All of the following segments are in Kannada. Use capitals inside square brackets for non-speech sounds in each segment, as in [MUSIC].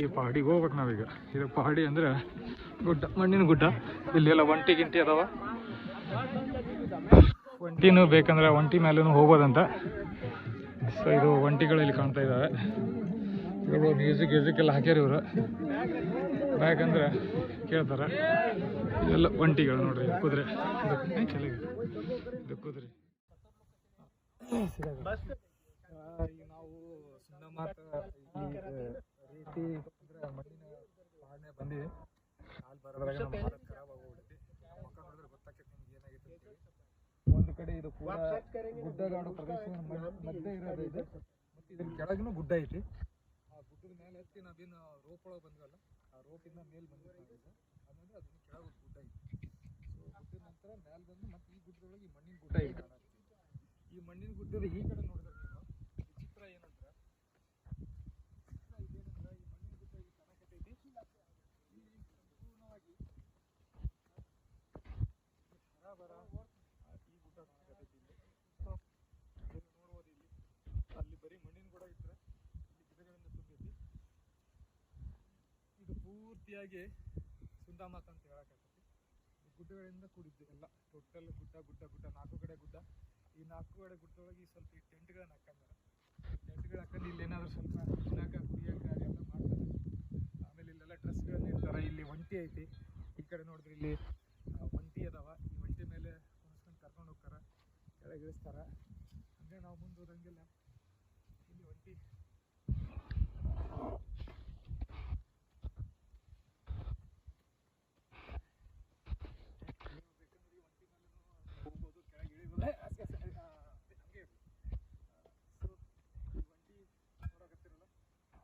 ಈ ಪಹಡಿಗೆ ಹೋಗ್ಬೇಕು ನಾವೀಗ. ಇದು ಪಹಡಿ ಅಂದ್ರೆ ಗುಡ್ಡ, ಮಣ್ಣಿನ ಗುಡ್ಡ. ಇಲ್ಲೆಲ್ಲ ಒಂಟಿ ಗಿಂಟಿ ಅದಾವ. ಒಂಟಿನೂ ಬೇಕಂದ್ರೆ ಒಂಟಿ ಮೇಲೂ ಹೋಗೋದಂತ ಸೊ ಇದು ಒಂಟಿಗಳು ಇಲ್ಲಿ ಕಾಣ್ತಾ ಇದ್ದಾವೆ ಇವರು ಮ್ಯೂಸಿಕ್ ಗ್ಯೂಸಿಕ್ ಎಲ್ಲ ಹಾಕ್ಯಾರ ಇವರು. ಯಾಕಂದ್ರೆ ಕೇಳ್ತಾರೆ. ಇದೆಲ್ಲ ಒಂಟಿಗಳು ನೋಡ್ರಿ ಕುದುರೆ. ಇದು? ಕುದುರೆ. ನಾವು ರೀತಿ ಮಣ್ಣಿನ ಪಾಡನೆ ಬಂದಿವಿ ಕಾಲ್ ಬರೋದ್ರಾಗ ನಮ್ಮ ಹಾಲತ್ ಖರಾಬ್ ಆಗೋಗ್ಬಿಟ್ಟೈತಿ ಮುಖ ನೋಡಿದ್ರೆ ಗೊತ್ತಾಗ್ತೈತಿ ನಿಮ್ಗೆ ಏನಾಗೈತೆ ಅಂತೇಳಿ ಒಂದು ಕಡೆ ಇದು ಪೂರ ಗುಡ್ಡಗಾಡು ಪ್ರದೇಶ ಮಧ್ಯೆ ಇರೋದು ಇದು. ಮತ್ತು ಇದ್ರ ಕೆಳಗೂ ಗುಡ್ಡ ಐತಿ. ಆ ಗುಡ್ಡದ ಮೇಲೆ ಹತ್ತಿ ನಾವೇನು ರೋಪ್ ಒಳಗೆ ಬಂದ್ವಲ್ಲ ಆ ರೋಪಿಂದ ಮೇಲೆ ಆಮೇಲೆ ಅದನ್ನ ಕೆಳಗೆ ಒಂದು ಗುಡ್ಡ ಐತಿ. ಸೊ ಗುಡ್ಡದ ನಂತರ ಮೇಲೆ ಬಂದು ಮತ್ತೆ ಈ ಗುಡ್ಡದೊಳಗೆ ಈ ಮಣ್ಣಿನ ಗುಡ್ಡ ಐತಿ. ಈ ಮಣ್ಣಿನ ಗುಡ್ಡದ ಈ ಕಡೆ ನೋಡಿದ್ರೆ ನೀವು ವಿಚಿತ್ರ ಏನಂದ್ರೆ ವಿಚಿತ್ರ ಇದೇನಂದ್ರೆ ಈ ಮಣ್ಣಿನ ಗುಡ್ಡ ಈ ಕಾಣಕತ್ತೈತಿ ಇಲ್ಲಿ ಸಂಪೂರ್ಣವಾಗಿ ಹರಾಬರ ಆ, ಈ ಗುಡ್ಡ ಕಾಣಕತ್ತೈತಿ ಇಲ್ಲಿ ಸೊ ನೀವು ನೋಡ್ಬೋದು ಇಲ್ಲಿ ಅಲ್ಲಿ ಬರೀ ಮಣ್ಣಿನ ಗುಡ್ಡ ಇದ್ರೆ ಇಲ್ಲಿ ಗಿಡಗಳಿಂದ ತುಂಬೈತಿ ಇದು ಪೂರ್ತಿಯಾಗಿ ಸುಂದಾಮಾತ ಅಂತ ಹೇಳಕತ್ತೈತಿ ಈ ಗುಡ್ಡಗಳಿಂದ ಕೂಡಿದ್ದು ಎಲ್ಲ. ಟೋಟಲ್ ಗುಡ್ಡ ಗುಡ್ಡ ಗುಡ್ಡ, ನಾಲ್ಕು ಕಡೆ ಗುಡ್ಡ. ಈ ನಾಲ್ಕು ಕಡೆ ಗುಡ್ಡದೊಳಗೆ ಈ ಸ್ವಲ್ಪ ಈ ಟೆಂಟ್ಗಳನ್ನ ಹಾಕಂದ್ರೆ ಟೆಂಟ್ಗಳು ಇಲ್ಲಿ ಏನಾದ್ರು ಸ್ವಲ್ಪ ತಿನ್ನಾಕ ಕುಡಿಯೋಕೆ ಎಲ್ಲ ಮಾಡ್ತಾರೆ. ಆಮೇಲೆ ಇಲ್ಲೆಲ್ಲ ಡ್ರೆಸ್ಗಳನ್ನ ಇರ್ತಾರೆ ಇಲ್ಲಿ ಒಂಟಿ ಐತಿ. ಈ ಕಡೆ ನೋಡಿದ್ರೆ ಇಲ್ಲಿ ಒಂಟಿ ಅದಾವ. ಈ ಒಂಟಿ ಮೇಲೆ ಕುಣಿಸ್ಕೊಂಡು ಕರ್ಕೊಂಡು ಹೋಗ್ತಾರೆ. ಕೆಳಗೆ ಇಳಿಸ್ತಾರ. ಹಂಗೆ ನಾವು ಮುಂದೆ ಹೋದಂಗೆಲ್ಲ ಇಲ್ಲಿ ಒಂಟಿ ಹೋಗ್ಬೋದು ಕೆಳಗೆ ಇಳಿಬೋದು ಏ, ಅಸ್- ಅಸ್- ಅಸ್- ಆ, ಹಂಗೆ ಇರ್ಲಿ. ಸೊ ಈ ಒಂಟಿ ನೋಡಕತ್ತಿರಲ್ಲ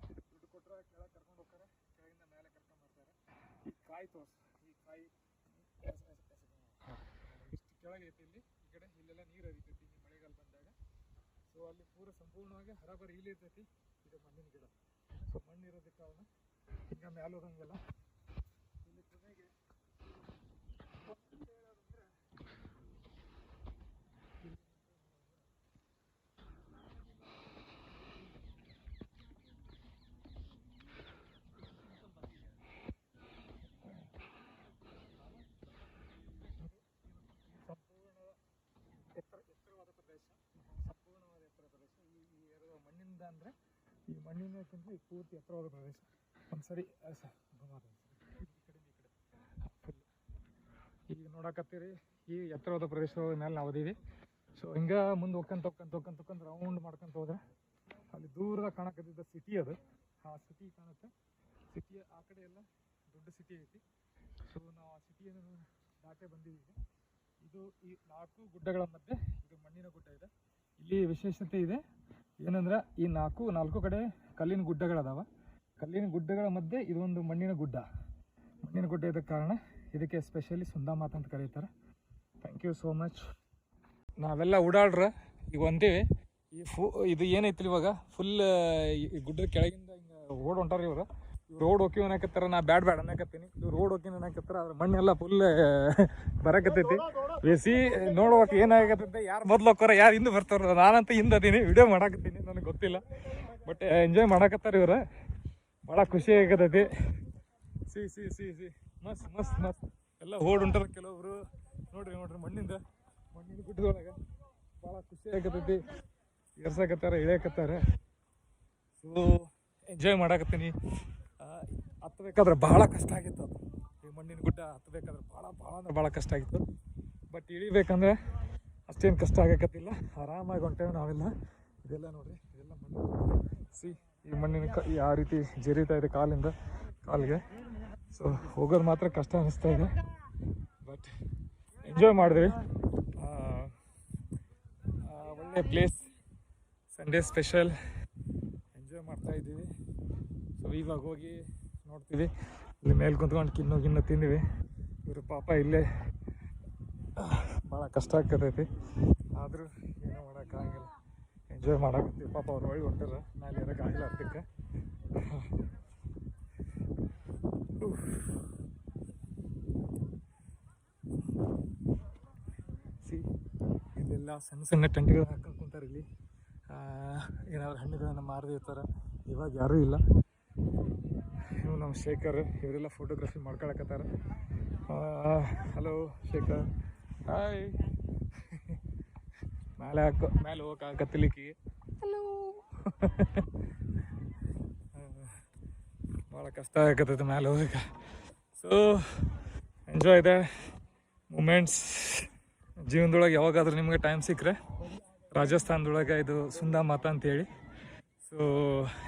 ಇದು ದುಡ್ಡು ಕೊಟ್ರೆ ಕೆಳಗೆ ಕರ್ಕೊಂಡು ಹೋಗ್ತಾರೆ ಕೆಳಗಿಂದ ಮೇಲೆ ಕರ್ಕೊಂಡು ಬರ್ತಾರೆ ಈ ಕಾಯಿ ಈ ಕಾಯಿ ಇಷ್ಟು ಕೆಳಗೆ ಐತಿ ಇಲ್ಲಿ ಈ ಕಡೆ ಇಲ್ಲೆಲ್ಲ ನೀರು ಹರಿತೈತಿ ಈ ಮಳೆಗಾಲ ಬಂದಾಗ ಸೊ ಅಲ್ಲಿ ಪೂರ ಸಂಪೂರ್ಣವಾಗಿ ಹರಬರಿ ಇಲ್ಲಿ ಇರ್ತೈತಿ ಇದು ಮಣ್ಣಿನ ಗಿಡ ಸೊ ಮಣ್ಣು ಇರೋದಕ್ಕೆ ಕಾರಣ ಈಗ ಮ್ಯಾಲ ಹೋದಂಗೆಲ್ಲ ಇಲ್ಲಿ ಕೊನೆಗೆ ಹೇಳೋದಂದ್ರೆ ಸಂಪೂರ್ಣ ಎತ್ತರ ಎತ್ತರವಾದ ಪ್ರದೇಶ ಸಂಪೂರ್ಣವಾದ ಎತ್ತರ ಪ್ರದೇಶ ಈ ಈ ಎರಡು ಮಣ್ಣಿಂದ ಅಂದರೆ ಈ ಮಣ್ಣಿನ ಈ ಪೂರ್ತಿ ಎತ್ತರವಾದ ಪ್ರದೇಶ. ಒಂದ್ಸರಿ ಸರಿ ಈಗ ನೋಡಕತ್ತೀರಿ, ಈ ಎತ್ತರವಾದ ಪ್ರದೇಶದ ಮೇಲೆ ನಾವು ಅದೀವಿ ಸೊ ಹಿಂಗೆ ಮುಂದೆ ಹೋಗ್ಕೊಂತ ಹೋಗ್ಕೊಂತ ಹೋಗ್ಕೊಂತ ಹೋಗ್ಕೊಂತ ರೌಂಡ್ ಮಾಡ್ಕೊಂತ ಹೋದ್ರೆ, ಅಲ್ಲಿ ದೂರದ ಕಾಣಕತ್ತಿದ್ದ ಸಿಟಿ ಅದು. ಆ ಸಿಟಿ ಕಾಣುತ್ತೆ. ಸಿಟಿಯ ಆ ಕಡೆ ಎಲ್ಲ ದೊಡ್ಡ ಸಿಟಿ ಐತಿ. ಸೊ ನಾವು ಆ ಸಿಟಿಯನ್ನು ದಾಟೆ ಬಂದಿದ್ದೀವಿ. ಇದು ಈ ನಾಲ್ಕು ಗುಡ್ಡಗಳ ಮಧ್ಯೆ ಇದು ಮಣ್ಣಿನ ಗುಡ್ಡ ಇದೆ. ಇಲ್ಲಿ ವಿಶೇಷತೆ ಇದೆ. ಏನಂದ್ರೆ ಈ ನಾಲ್ಕು ನಾಲ್ಕು ಕಡೆ ಕಲ್ಲಿನ ಗುಡ್ಡಗಳದಾವ. ಕಲ್ಲಿನ ಗುಡ್ಡಗಳ ಮಧ್ಯೆ ಇದೊಂದು ಮಣ್ಣಿನ ಗುಡ್ಡ. ಮಣ್ಣಿನ ಗುಡ್ಡ ಇದಕ್ಕೆ ಕಾರಣ ಇದಕ್ಕೆ ಸ್ಪೆಷಲಿ ಸುಂದಾಮಾತ ಅಂತ ಕರೀತಾರೆ. ಥ್ಯಾಂಕ್ ಯು ಸೋ ಮಚ್ ನಾವೆಲ್ಲ ಓಡಾಡ್ರ, ಈಗ ಒಂದೇ ಈ ಫು ಇದು ಏನೈತಿ ಇವಾಗ? ಫುಲ್ ಈ ಗುಡ್ಡದ ಕೆಳಗಿಂದ ಹಿಂಗೆ ಓಡ್ ಹೊಂಟಾರ ಇವ್ರು. ರೋಡ್ ಹೋಗಿ ಅನ್ನಕತ್ತಾರ, ನಾ ಬ್ಯಾಡ್ ಬ್ಯಾಡ್ ಅನ್ನಕತ್ತೀನಿ. ಇದು ರೋಡ್ ಹೋಗಿ ಅನ್ನಕತ್ತಾರ ಅದ್ರ ಮಣ್ಣೆಲ್ಲ ಫುಲ್ ಬರಕತ್ತೈತಿ. ಬೇಸಿ ನೋಡ್ಬೇಕು ಏನಾಗತ್ತೈತೆ, ಯಾರು ಮೊದ್ಲು ಹೋಗ್ತಾರ ಯಾರು ಹಿಂದೆ ಬರ್ತಾರ, ನಾನಂತ ಹಿಂದೆ ಅದೀನಿ. ವಿಡಿಯೋ ಮಾಡಾಕತ್ತೀನಿ, ನನಗೆ ಗೊತ್ತಿಲ್ಲ. ಬಟ್ ಎಂಜಾಯ್ ಮಾಡಾಕತ್ತಾರ ಇವ್ರ. ಭಾಳ ಖುಷಿ ಆಗತ್ತೈತಿ ಸಿ ಸಿ ಸಿ ಸಿ. ಮಸ್ತ್ ಮಸ್ತ್ ಮಸ್ತ್. ಎಲ್ಲ ಓಡ್ ಉಂಟಾರ ಕೆಲವೊಬ್ರು. ನೋಡ್ರಿ ನೋಡ್ರಿ, ಮಣ್ಣಿಂದ. ಮಣ್ಣಿನ ಗುಡ್ಡದೊಳಗೆ ಭಾಳ ಖುಷಿ ಆಗತ್ತೈತಿ ಏರ್ಸಕತ್ತಾರ, ಇಳಿಯಕತ್ತಾರ. So enjoy ಮಾಡಾಕತ್ತೀನಿ. ಆ, ಹತ್ಬೇಕಾದ್ರೆ ಭಾಳ ಕಷ್ಟ ಆಗಿತ್ತು ಈ ಮಣ್ಣಿನ ಗುಡ್ಡ ಹತ್ತಬೇಕಾದ್ರೆ ಭಾಳ ಭಾಳ ಅಂದ್ರೆ ಭಾಳ ಕಷ್ಟ ಆಗಿತ್ತು. ಬಟ್ ಇಳಿಬೇಕಂದ್ರೆ ಅಷ್ಟೇನು ಕಷ್ಟ ಆಗಕತ್ತಿಲ್ಲ. ಆರಾಮಾಗಿ ಹೊಂಟೇವೆ ನಾವೆಲ್ಲ. ಇದೆಲ್ಲ ನೋಡ್ರಿ ಇದೆಲ್ಲ ಮಣ್ಣು. ಸಿ ಈ ಮಣ್ಣಿನ ಕ ಯಾವ ರೀತಿ ಜರಿತಾ ಇದೆ ಕಾಲಿಂದ ಕಾಲಿಗೆ. ಸೊ ಹೋಗೋದು ಮಾತ್ರ ಕಷ್ಟ ಅನಿಸ್ತಾ ಇದೆ. ಬಟ್ ಎಂಜಾಯ್ ಮಾಡಿದ್ವಿ ಒಳ್ಳೆ ಪ್ಲೇಸ್ ಸಂಡೇ ಸ್ಪೆಷಲ್ ಎಂಜಾಯ್ ಮಾಡ್ತಾ ಇದ್ದೀವಿ. ಸೊ ಇವಾಗ ಹೋಗಿ ನೋಡ್ತೀವಿ. ಇಲ್ಲಿ ಮೇಲೆ ಕುಂತ್ಕೊಂಡು ಕಿನ್ನು ಗಿನ್ನು ತಿಂದ್ವಿ. ಇವರು ಪಾಪ ಇಲ್ಲೇ ಭಾಳ ಕಷ್ಟ ಆಗ್ತೈತಿ. ಆದರೂ ಏನೂ ಮಾಡೋಕ್ಕಾಗಲ್ಲ ಎಂಜಾಯ್ ಮಾಡಕತ್ತೀವಿ. ಪಾಪ ಅವ್ರು ಒಳ್ಳೆ ಹೊಂಟಾರ ನಾನು ಇರೋಕ್ಕಾಗಲ್ಲ ಅದಕ್ಕೆ ಸಿ, ಇಲ್ಲೆಲ್ಲ ಸಣ್ಣ ಸಣ್ಣ ಟೆಂಟ್ಗಳು ಹಾಕೊಂಡು ಕುಂತಾರೆ ಇಲ್ಲಿ. ಏನಾದ್ರು ಹಣ್ಣುಗಳನ್ನು ಮಾರದಿರ್ತಾರೆ ಇವಾಗ ಯಾರೂ ಇಲ್ಲ. ನಾನು ನಮ್ಮ ಶೇಖರ್ ಇವರೆಲ್ಲ ಫೋಟೋಗ್ರಫಿ ಮಾಡ್ಕೊಳಕತ್ತಾರ. ಹಲೋ ಶೇಖರ್. ಹಾಯ್ [LAUGHS] ಮೇಲೆ ಹಾಕೋ ಮೇಲೆ ಹೋಗಕ್ಕಾಗತ್ತಲಿಕ್ಕೆ [LAUGHS] ಹಲೋ ಭಾಳ ಕಷ್ಟ ಆಗತ್ತೈತೆ ಮೇಲೆ ಹೋಗಕ್ಕೆ. ಸೊ ಎಂಜಾಯ್ ಇದೆ ಮೂಮೆಂಟ್ಸ್ ಜೀವನದೊಳಗೆ ಯಾವಾಗಾದ್ರೂ ನಿಮಗೆ ಟೈಮ್ ಸಿಕ್ಕರೆ ರಾಜಸ್ಥಾನದೊಳಗೆ ಇದು ಸುಂದಾ ಮಾತಾ ಅಂತೇಳಿ. ಸೊ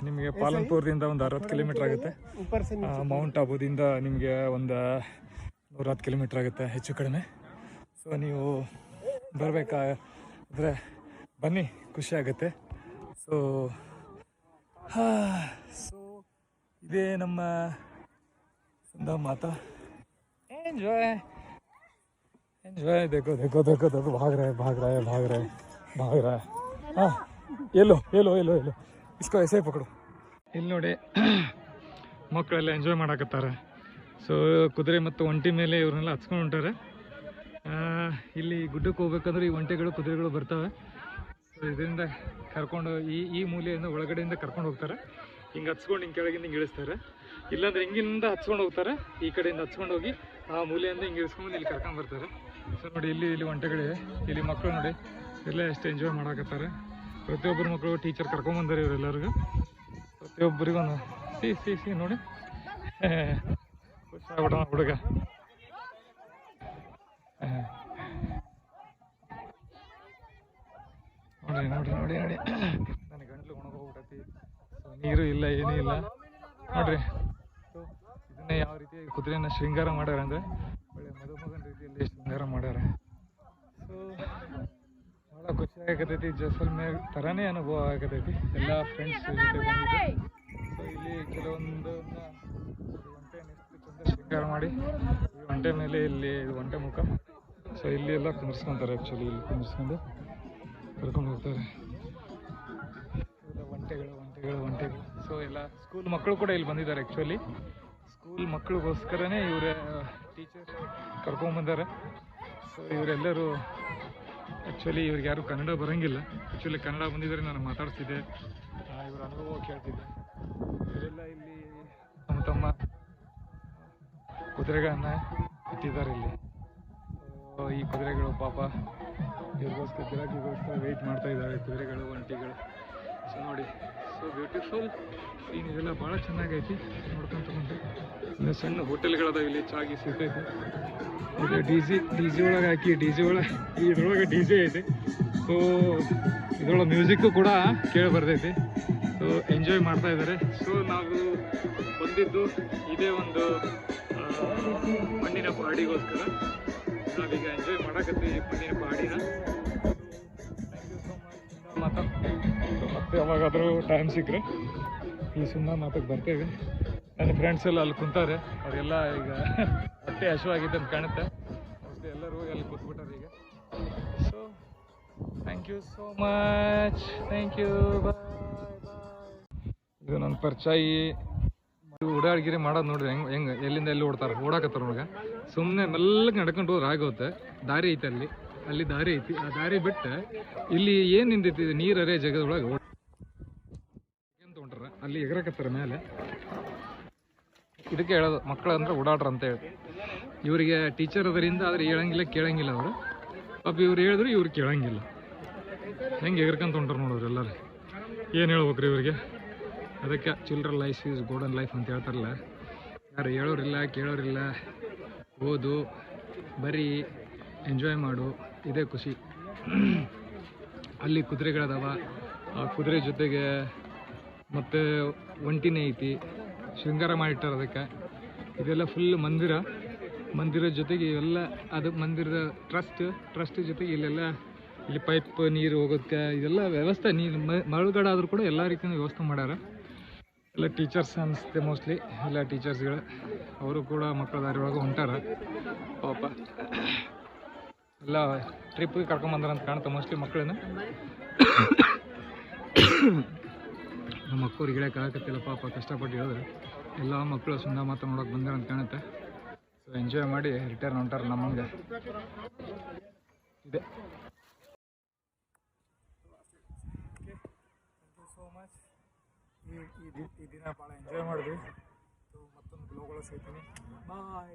ನಿಮಗೆ ಪಾಲನ್ಪುರದಿಂದ ಒಂದು ಅರವತ್ತು ಕಿಲೋಮೀಟ್ರ್ ಆಗುತ್ತೆ. ಮೌಂಟ್ ಆಬೂದಿಂದ ನಿಮಗೆ ಒಂದು ನೂರ ಹತ್ತು ಕಿಲೋಮೀಟ್ರ್ ಆಗುತ್ತೆ ಹೆಚ್ಚು ಕಡಿಮೆ. ಸೊ ನೀವು ಬರಬೇಕಾದ್ರೆ ಬನ್ನಿ ಖುಷಿ ಆಗುತ್ತೆ. ಸೊ ಸೊ ಇದೇ ನಮ್ಮ ಸುಂದರ ಮಾತಾ. ಎಂಜಾಯ್ ಎಂಜಾಯ್ ದೇಖೋ ದೇಖೋ ದೇಖೋ ದೇಖೋ ಭಾಗ್ರಾಯ್ ಭಾಗ್ರಾಯ್ ಭಾಗ್ರೆ ಭಾಗ್ರೆ ಹಾಂ ಎಲ್ಲೋ ಎಲ್ಲೋ ಎಲ್ಲೋ ಎಲ್ಲೋ. ಇಸ್ಕೋ ಎಸೆ ಪಕಡು ಇಲ್ಲಿ ನೋಡಿ, ಮಕ್ಕಳೆಲ್ಲ ಎಂಜಾಯ್ ಮಾಡಾಕತ್ತಾರೆ. ಸೊ ಕುದುರೆ ಮತ್ತು ಒಂಟಿ ಮೇಲೆ ಇವ್ರನ್ನೆಲ್ಲ ಹಚ್ಕೊಂಡು ಹೊಂಟಾರೆ ಇಲ್ಲಿ ಗುಡ್ಡಕ್ಕೆ ಹೋಗ್ಬೇಕಂದ್ರೆ ಈ ಒಂಟೆಗಳು, ಕುದುರೆಗಳು ಬರ್ತವೆ. ಸೊ ಇದರಿಂದ ಕರ್ಕೊಂಡು, ಈ ಈ ಮೂಲೆಯಿಂದ ಒಳಗಡೆಯಿಂದ ಕರ್ಕೊಂಡು ಹೋಗ್ತಾರೆ. ಹಿಂಗೆ ಹಚ್ಕೊಂಡು ಹಿಂಗೆ ಕೆಳಗಿಂದ ಹಿಂಗೆ ಇಳಿಸ್ತಾರೆ. ಇಲ್ಲಾಂದ್ರೆ ಹಿಂಗಿಂದ ಹಚ್ಕೊಂಡು ಹೋಗ್ತಾರೆ. ಈ ಕಡೆಯಿಂದ ಹಚ್ಕೊಂಡು ಹೋಗಿ ಆ ಮೂಲೆಯಿಂದ ಹಿಂಗೆ ಇಳಿಸ್ಕೊಂಡು ಇಲ್ಲಿ ಕರ್ಕೊಂಡು ಬರ್ತಾರೆ. ಸೊ ನೋಡಿ, ಇಲ್ಲಿ ಇಲ್ಲಿ ಒಂಟೆಗಳಿವೆ. ಇಲ್ಲಿ ಮಕ್ಕಳು ನೋಡಿ ಎಲ್ಲ ಎಷ್ಟು ಎಂಜಾಯ್ ಮಾಡಾಕತ್ತಾರೆ. ಪ್ರತಿಯೊಬ್ಬರು ಮಕ್ಕಳು ಟೀಚರ್ ಕರ್ಕೊಂಬಂದಾರೆ ಇವರೆಲ್ಲರಿಗೂ. ಪ್ರತಿಯೊಬ್ಬರಿಗೂ ಸಿ ಸಿ ಸಿ ನೋಡಿ. ಖುಷಿ ಆಗ್ಬಿಡ ಹುಡುಗ. ನೋಡಿ ನೋಡಿ ನೋಡಿ ನೋಡಿ. ನನ್ನ ಗಂಟ್ಲು ಒಣಗೋಗ್ಬಿಟ್ಟತಿ ಸೊ ನೀರು ಇಲ್ಲ, ಏನೂ ಇಲ್ಲ. ನೋಡ್ರಿ. ಇದನ್ನ ಯಾವ ರೀತಿ ಕುದುರೆಯನ್ನು ಶೃಂಗಾರ ಮಾಡ್ಯಾರ ಅಂದರೆ ಒಳ್ಳೆ ಮದುಮಗನ ರೀತಿಯಲ್ಲಿ ಶೃಂಗಾರ ಮಾಡ್ಯಾರ. ಭಾಳ ಖುಷಿ ಆಗತೈತಿ ಜೈಸಲ್ಮೇರ್ ಥರನೇ ಅನುಭವ ಆಗತೈತಿ. ಎಲ್ಲ ಫ್ರೆಂಡ್ಸ್ ಸೊ ಇಲ್ಲಿ ಕೆಲವೊಂದು ಒಂಟೆ ಎಷ್ಟು ಚಂದ ಶೃಂಗಾರ ಮಾಡಿ ಈ ಒಂಟೆ ಮೇಲೆ ಇಲ್ಲಿ ಒಂಟೆ ಮುಖ. ಸೊ ಇಲ್ಲಿ ಎಲ್ಲ ಕುಂದಿರ್ಸ್ಕೊಂತಾರೆ ಆ್ಯಕ್ಚುಲಿ ಇಲ್ಲಿ ಕುಂದಿರ್ಸ್ಕೊಂಡು ಕರ್ಕೊಂಡು ಹೋಗ್ತಾರೆ. ಎಲ್ಲ ಒಂಟೆಗಳು ಒಂಟೆಗಳು ಒಂಟೆಗಳು. ಸೊ ಎಲ್ಲ ಸ್ಕೂಲ್ ಮಕ್ಕಳು ಕೂಡ ಇಲ್ಲಿ ಬಂದಿದ್ದಾರೆ ಆ್ಯಕ್ಚುಲಿ ಸ್ಕೂಲ್ ಮಕ್ಕಳಿಗೋಸ್ಕರನೇ ಇವರ ಟೀಚರ್ ಕರ್ಕೊಂಡ್ಬಂದಾರೆ ಸೊ ಇವರೆಲ್ಲರೂ ಆ್ಯಕ್ಚುಲಿ ಇವ್ರಿಗೆ ಯಾರು ಕನ್ನಡ ಬರೋಂಗಿಲ್ಲ. ಆ್ಯಕ್ಚುಲಿ ಕನ್ನಡ ಬಂದಿದ್ದಾರೆ ನಾನು ಮಾತಾಡ್ತಿದ್ದೆ. ಇವರ ಅನುಭವ ಕೇಳ್ತಿದ್ದೆ. ಇವರೆಲ್ಲ ಇಲ್ಲಿ ತಮ್ಮ ತಮ್ಮ ಕುದುರೆಗಳನ್ನ ಇಟ್ಟಿದ್ದಾರೆ ಇಲ್ಲಿ. ಈ ಕುದುರೆಗಳು ಪಾಪ ಇವ್ರಿಗೋಸ್ಕರ ಗಿರಾಕಿಗೋಸ್ಕರ ವೆಯ್ಟ್ ಮಾಡ್ತಾ ಇದ್ದಾರೆ. ಕುದುರೆಗಳು, ಒಂಟಿಗಳು. ಸೊ ನೋಡಿ ಸೊ ಬ್ಯೂಟಿಫುಲ್ ಸೀನ್ ಇದೆಲ್ಲ ಭಾಳ ಚೆನ್ನಾಗೈತಿ. ನೋಡ್ಕೊಂತ ಸಣ್ಣ ಹೋಟೆಲ್ಗಳದಾವ ಇಲ್ಲಿ ಚಾಗಿ ಸಿಗ್ತೈತಿ. ಇದು ಡಿ ಜಿ ಡಿ ಜಿ ಒಳಗೆ ಹಾಕಿ ಡಿ ಜಿ ಒಳಗೆ, ಇದ್ರೊಳಗೆ ಡಿ ಜೆ ಐತಿ. ಸೊ ಇದ್ರೊಳಗೆ ಮ್ಯೂಸಿಕ್ಕು ಕೂಡ ಕೇಳಿ ಬರ್ತೈತಿ. ಸೊ ಎಂಜಾಯ್ ಮಾಡ್ತಾ ಇದ್ದಾರೆ. ಸೊ ನಾವು ಬಂದಿದ್ದು ಇದೇ ಒಂದು ಮಣ್ಣಿನ ಪಾಡಿಗೋಸ್ಕರ. ನಾವೀಗ ಎಂಜಾಯ್ ಮಾಡಕತ್ತೀವಿ ಮಣ್ಣಿನ ಪಾಡಿನ. ಮಾತಾ. ಮತ್ತೆ ಯಾವಾಗಾದರೂ ಟೈಮ್ ಸಿಕ್ಕರೆ ಈ ಸುಮ್ಮನೆ ಮಾತಕ್ಕೆ ಬರ್ತೇವೆ. ನನ್ನ ಫ್ರೆಂಡ್ಸ್ ಎಲ್ಲ ಅಲ್ಲಿ ಕುಂತಾರೆ. ಅವರೆಲ್ಲ ಈಗ ಹೊಟ್ಟೆ ಹಸುವಾಗಿದೆ ಅಂತ ಕಾಣುತ್ತೆ. ಅಷ್ಟೇ ಎಲ್ಲರೂ ಹೋಗಿ ಅಲ್ಲಿ ಕೂತ್ಬಿಟ್ಟಾರೆ ಈಗ. So thank you so much thank you bye ಇದು ನನ್ನ ಪರ್ಚಾಯಿ ಓಡಾಡ್ಗಿರಿ ಮಾಡೋದು ನೋಡ್ರಿ, ಹೆಂಗ್ ಹೆಂಗೆ ಎಲ್ಲಿಂದ ಎಲ್ಲಿ ಓಡ್ತಾರೆ, ಓಡಾಕತ್ತಾರ ನೋಡ್ಗ ಸುಮ್ಮನೆ ಮೆಲ್ಲಗೆ ನಡ್ಕೊಂಡು ಹೋದ್ರೆ ಆಗುತ್ತೆ ದಾರಿ ಐತೆ ಅಲ್ಲಿ. ಅಲ್ಲಿ ದಾರಿ ಐತಿ. ಆ ದಾರಿ ಬಿಟ್ಟು ಇಲ್ಲಿ ಏನು ನಿಂತೈತಿ ನೀರು ಅರೇ ಜಗದೊಳಗೆ ಓಡ್ ಹೊಂಟ್ರ ಅಲ್ಲಿ ಎಗರಕತ್ತಾರ ಮೇಲೆ. ಇದಕ್ಕೆ ಹೇಳೋದು ಮಕ್ಕಳಂದ್ರೆ ಓಡಾಡ್ರ ಅಂತ ಹೇಳಿ ಇವರಿಗೆ ಟೀಚರ್ ಅದರಿಂದ ಆದರೆ ಹೇಳಂಗಿಲ್ಲ, ಕೇಳಂಗಿಲ್ಲ ಅವರು. ಪಾಪ ಇವ್ರು ಹೇಳಿದ್ರು, ಇವ್ರು ಕೇಳಂಗಿಲ್ಲ. ಹೆಂಗೆ ಎಗರ್ಕಂತ ಹೊಂಟ್ರು ನೋಡೋರು ಎಲ್ಲರೂ. ಏನು ಹೇಳ್ಬೇಕ್ರಿ ಇವರಿಗೆ? ಅದಕ್ಕೆ children life is golden life ಅಂತ ಹೇಳ್ತಾರಲ್ಲ. ಯಾರು ಹೇಳೋರಿಲ್ಲ, ಕೇಳೋರಿಲ್ಲ, ಓದು, ಬರೀ ಎಂಜಾಯ್ ಮಾಡು, ಇದೇ ಖುಷಿ. ಅಲ್ಲಿ ಕುದುರೆಗಳದಾವ, ಆ ಕುದುರೆ ಜೊತೆಗೆ ಮತ್ತು ಒಂಟಿನೇ ಐತಿ, ಶೃಂಗಾರ ಮಾಡಿಟ್ಟಾರ ಅದಕ್ಕೆ. ಇದೆಲ್ಲ ಫುಲ್ ಮಂದಿರ. ಮಂದಿರದ ಜೊತೆಗೆ ಇವೆಲ್ಲ ಅದು ಮಂದಿರದ ಟ್ರಸ್ಟ್ ಟ್ರಸ್ಟ್ ಜೊತೆಗೆ ಇಲ್ಲೆಲ್ಲ ಇಲ್ಲಿ ಪೈಪ್ ನೀರು ಹೋಗೋದಕ್ಕೆ ಇದೆಲ್ಲ ವ್ಯವಸ್ಥೆ ನೀರು ಮರಳುಗಡೆ ಆದರೂ ಕೂಡ ಎಲ್ಲ ರೀತಿಯಿಂದ ವ್ಯವಸ್ಥೆ ಮಾಡ್ಯಾರ. ಎಲ್ಲ ಟೀಚರ್ಸ್ ಅನಿಸುತ್ತೆ ಮೋಸ್ಟ್ಲಿ ಎಲ್ಲ ಟೀಚರ್ಸ್ಗಳು ಅವರು ಕೂಡ ಮಕ್ಕಳ ದಾರಿ ಒಳಗೆ ಹೊಂಟಾರ. ಪಾಪ. ಎಲ್ಲ ಟ್ರಿಪ್ಗೆ ಕರ್ಕೊಂಬಂದಾರ ಅಂತ ಕಾಣುತ್ತೆ ಮೋಸ್ಟ್ಲಿ ಮಕ್ಕಳನ್ನ ನಮ್ಮ ಮಕ್ಕಳು ಇಳಿಯಕ್ಕೆ ಆಗತ್ತಿಲ್ಲ ಪಾಪ, ಕಷ್ಟಪಟ್ಟು ಹೇಳಿದ್ರೆ. ಎಲ್ಲ ಮಕ್ಕಳು ಸುಂದ ಮಾತ್ರ ನೋಡೋಕೆ ಬಂದಾರಂತ ಕಾಣುತ್ತೆ. ಸೊ ಎಂಜಾಯ್ ಮಾಡಿ ರಿಟರ್ನ್ ಹೊಂಟಾರೆ ನಮ್ಮಂಗೆ ಇದೆ. ಸೋ ಮಚ್ ಈ ದಿನ ಭಾಳ ಎಂಜಾಯ್ ಮಾಡಿದ್ವಿ. ಸೊ ಬ್ಲಾಗ್ ಒಳಗೆ ಸಿಗ್ತೀನಿ. ಬಾಯ್